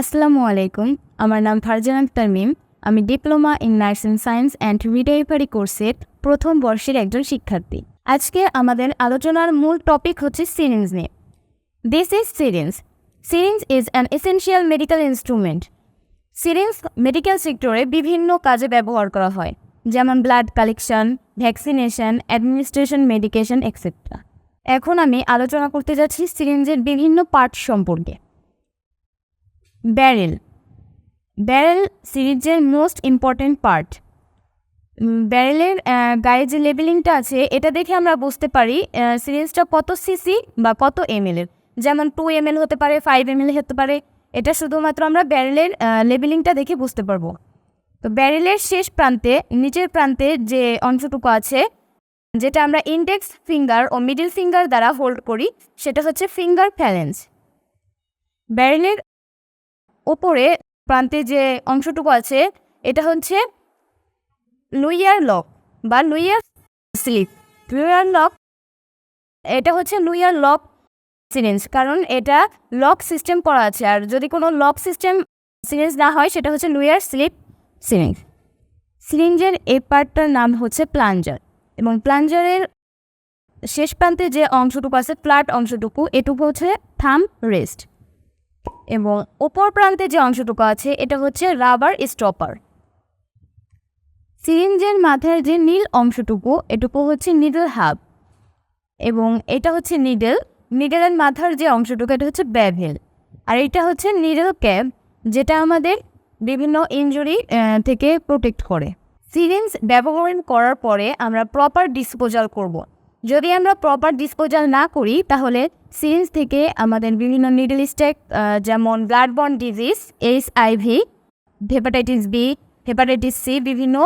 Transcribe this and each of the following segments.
আসসালামু আলাইকুম। আমার নাম ফারজান তামিম আমি diploma in nursing science and midwifery কোর্সের প্রথম বর্ষের একজন শিক্ষার্থী। আজকে আমাদের আলোচনার মূল টপিক হচ্ছে সিরিঞ্জ নিয়ে। This is syringe syringe is an essential medical instrument syringe medical সেক্টরে বিভিন্ন কাজে ব্যবহার করা হয়, যেমন blood collection vaccination administration medication etcetera এখন আমি আলোচনা করতে যাচ্ছি সিরিঞ্জের বিভিন্ন পার্ট সম্পর্কে। ব্যারেল। ব্যারেল সিরিজের মোস্ট ইম্পর্ট্যান্ট পার্ট ব্যারেলের গায়ে যে লেবেলিংটা আছে, এটা দেখে আমরা বুঝতে পারি সিরিজটা কত সিসি বা কত এমএল এর। যেমন টু এমএল হতে পারে ফাইভ এমএল হতে পারে, এটা শুধুমাত্র আমরা ব্যারেলের লেবেলিংটা দেখে বুঝতে পারব। তো ব্যারেলের শেষ প্রান্তে, নিচের প্রান্তে যে অংশটুকু আছে, যেটা আমরা ইন্ডেক্স ফিঙ্গার ও মিডিল ফিঙ্গার দ্বারা হোল্ড করি, সেটা হচ্ছে ফিঙ্গার ফ্যালেন্স ব্যারেলের ওপরে প্রান্তে যে অংশটুকু আছে, এটা হচ্ছে লুইয়ার লক বা লুইয়ার স্লিপ। লুইয়ার লক, এটা হচ্ছে লুইয়ার লক সিরিঞ্জ, কারণ এটা লক সিস্টেম করা আছে। আর যদি কোনো লক সিস্টেম সিরিঞ্জ না হয়, সেটা হচ্ছে লুইয়ার স্লিপ সিরিঞ্জ। সিরিঞ্জের এই পার্টটার নাম হচ্ছে প্লাঞ্জার এবং প্লাঞ্জারের শেষ প্রান্তে যে অংশটুকু আছে, ফ্ল্যাট অংশটুকু, এটুকু হচ্ছে থাম রেস্ট। এবং ওপর প্রান্তে যে অংশটুকু আছে, এটা হচ্ছে রাবার স্টপার। সিরিঞ্জের মাথার যে নীল অংশটুকু, এটুকু হচ্ছে নিডল হাব। এবং এটা হচ্ছে নিডল, নিডলের মাথার যে অংশটুকু, এটা হচ্ছে ব্যাভেল। আর এটা হচ্ছে নিডল ক্যাব, যেটা আমাদের বিভিন্ন ইনজুরি থেকে প্রোটেক্ট করে। সিরিঞ্জ ব্যবহার করার পরে আমরা প্রপার ডিসপোজাল করব। যদি আমরা প্রপার ডিসপোজাল না করি, তাহলে সিরিজ থেকে আমাদের বিভিন্ন নিডল স্টেক যেমন blood borne disease H IV hepatitis B hepatitis C বিভিন্ন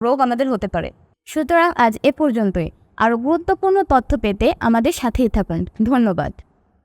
রোগ আমাদের হতে পারে। সুতরাং আজ এ পর্যন্তই। আরও গুরুত্বপূর্ণ তথ্য পেতে আমাদের সাথেই থাকুন। ধন্যবাদ।